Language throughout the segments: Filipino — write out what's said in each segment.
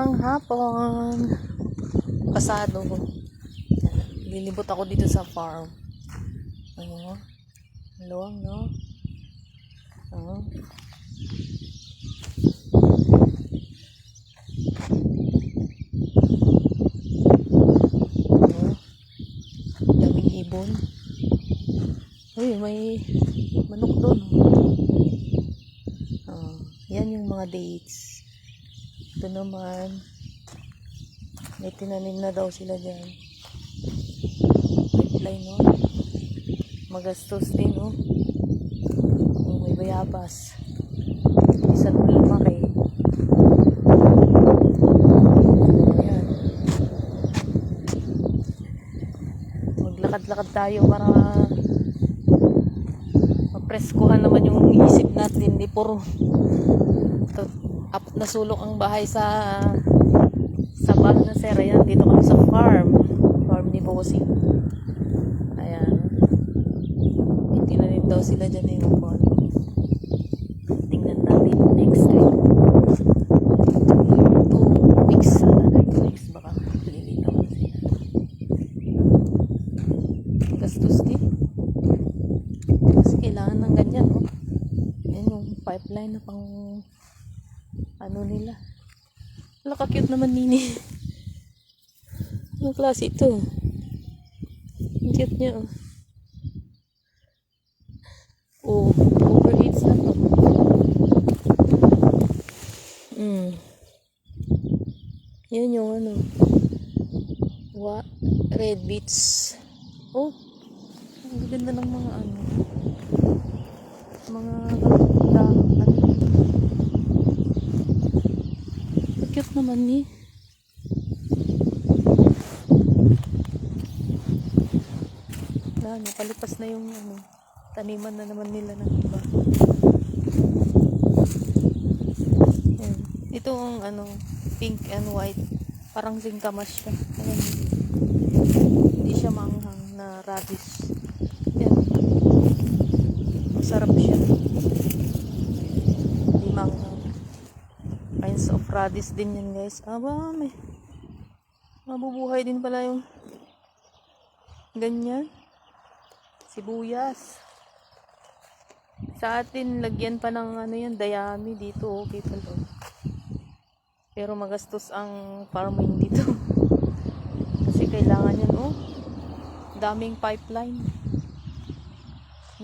ng hapon. Pasado. Lilibot ako dito sa farm. Ano? Luwang, no? Oo. Oo. Daming ibon. Uy, may manok doon. Oh, yan yung mga dates. Ito naman. May tinanim na daw sila dyan. Pipeline, no? Magastos din, no? Oh, may bayabas. Isang lumaki. Ayan. Maglakad-lakad tayo para mapreskuhan naman yung isip natin. Hindi puro apat na sulok ang bahay sa sa Bal na Sera. Ayan, dito kami sa farm. Farm ni Bossing. Ayan. May tinanim daw sila dyan na yung buwan. Tingnan natin next week. Two weeks. Two weeks baka lilitaw na sila. Gastos din. Kasi kailangan ng ganyan, no? Yan yung pipeline na pang ano nila. Wala ka-cute naman, Nini. Anong klase ito? Ang cute niya, oh. Oh, overheats na to. Mm. Yan yung ano. Wa, red beets. Oh, ang ganda ng mga ano. Mga dahon. Ano. Ang Cute naman ni. Wala, napalipas na yung ano, taniman na naman nila ng iba. Yan. Ito ang ano, pink and white. Parang singkamas siya. Ayan. Hindi siya manghang na radish. Yan. Masarap siya. Hindi manghang. Radish din yan guys. Aba, may mabubuhay din pala yung ganyan. Sibuyas. Sa atin, lagyan pa ng ano yan, dayami dito. Okay pa to. Pero magastos ang farming dito. Kasi kailangan yan, oh. Daming pipeline.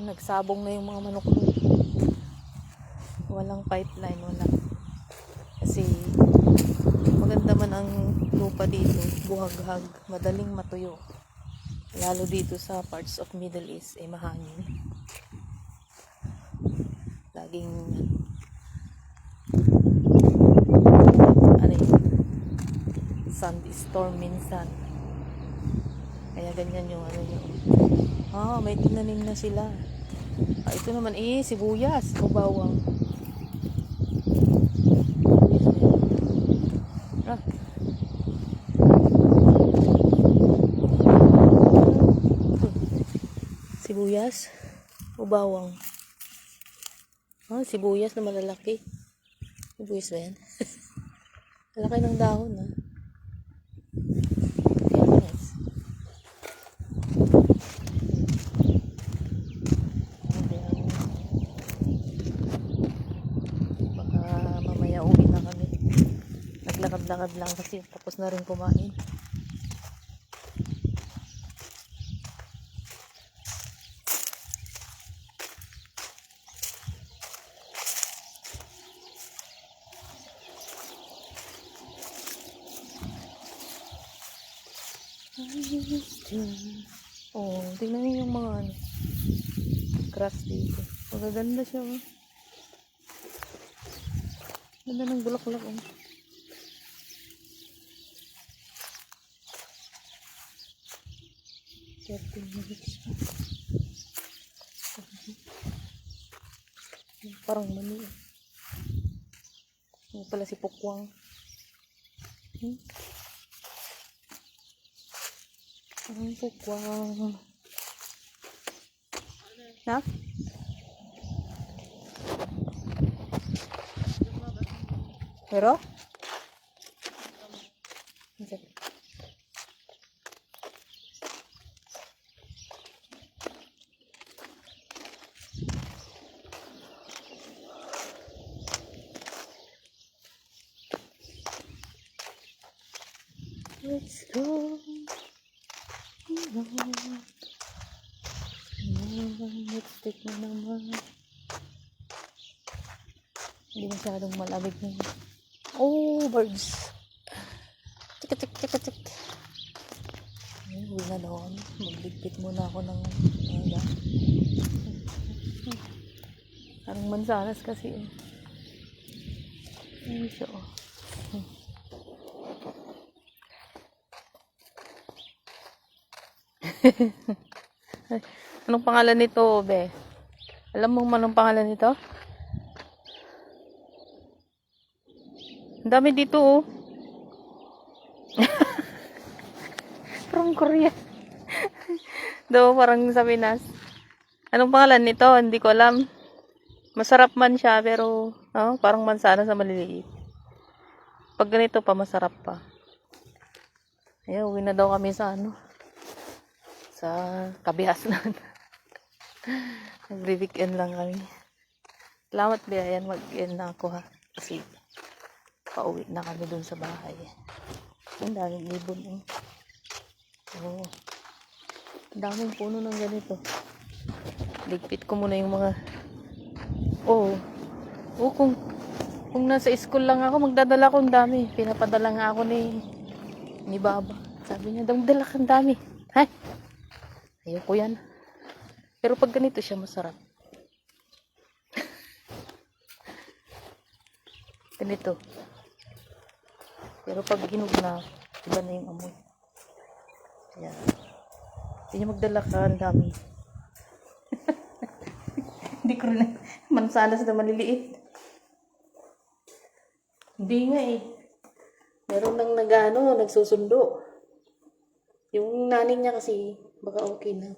Nagsabong na yung mga manok. Walang pipeline, wala. Kasi maganda man ang lupa dito, buhaghag, madaling matuyo. Lalo dito sa parts of Middle East, eh mahangin. Laging ano yun, sandstorm minsan. Kaya ganyan yung ano yun. Ah, may tinanim na sila. Ah, ito naman eh, sibuyas o bawang. Sibuyas o bawang. Ah, sibuyas na malalaki. Sibuyas ba yan? Malaki ng dahon ah. Kaya guys. Baka mamaya uwi na kami. Naglakad-lakad lang kasi tapos na rin kumain. Oh, tingnan niyo yung mga ano, grass dito. Magaganda siya, oh. Ganda ng bulaklak, oh. Thirteen minutes pa. Parang mani, eh. Yung pala si Pukwang. Hmm? po qua. No? Però? Let's go. Lipstick na naman. Hindi masyadong malamig na. Oh, birds. Tik, tik, tik, tik. Ay, uwi na doon. Magligpit muna ako ng mga. Parang mansanas kasi eh. Ay, so. Ay, Anong pangalan nito, be? Alam mo man anong pangalan nito? Ang dami dito, oh. From Korea. Do, parang sa Pinas. Anong pangalan nito? Hindi ko alam. Masarap man siya, pero oh, parang mansana sa maliliit. Pag ganito pa, masarap pa. Ayaw, uwi na daw kami sa ano. Sa kabihasnan. Nagre-weekend lang kami. Salamat, Bea. Ayan, mag-end na ako ha. Kasi pauwi na kami dun sa bahay. Ang daming ibon eh. Oo. Ang daming puno ng ganito. Ligpit ko muna yung mga... Oo. Oo, kung, kung nasa school lang ako, magdadala ko ang dami. Pinapadala nga ako ni, ni Baba. Sabi niya, dala ka ang dami. Hay! Ayoko yan. Pero pag ganito siya, masarap. ganito. Pero pag hinog na, iba na yung amoy. Ayan. Hindi niya magdala ka, ang dami. Hindi ko rin mansanas na maliliit. Hindi nga eh. Meron nang nagano, nagsusundo. Yung nanay niya kasi, baka okay na.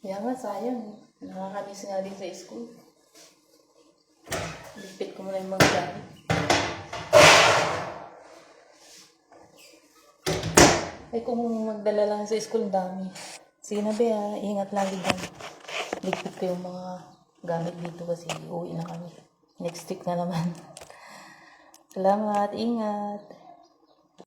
Kaya nga, sayang. Nakakamiss nga din sa school. Lipit ko muna yung mga gamit. Ay, kung magdala lang sa school, dami. Sige na, Bea. Ingat lagi dyan. Ligpit ko yung mga gamit dito kasi uwi na kami. Next week na naman. Salamat. Ingat.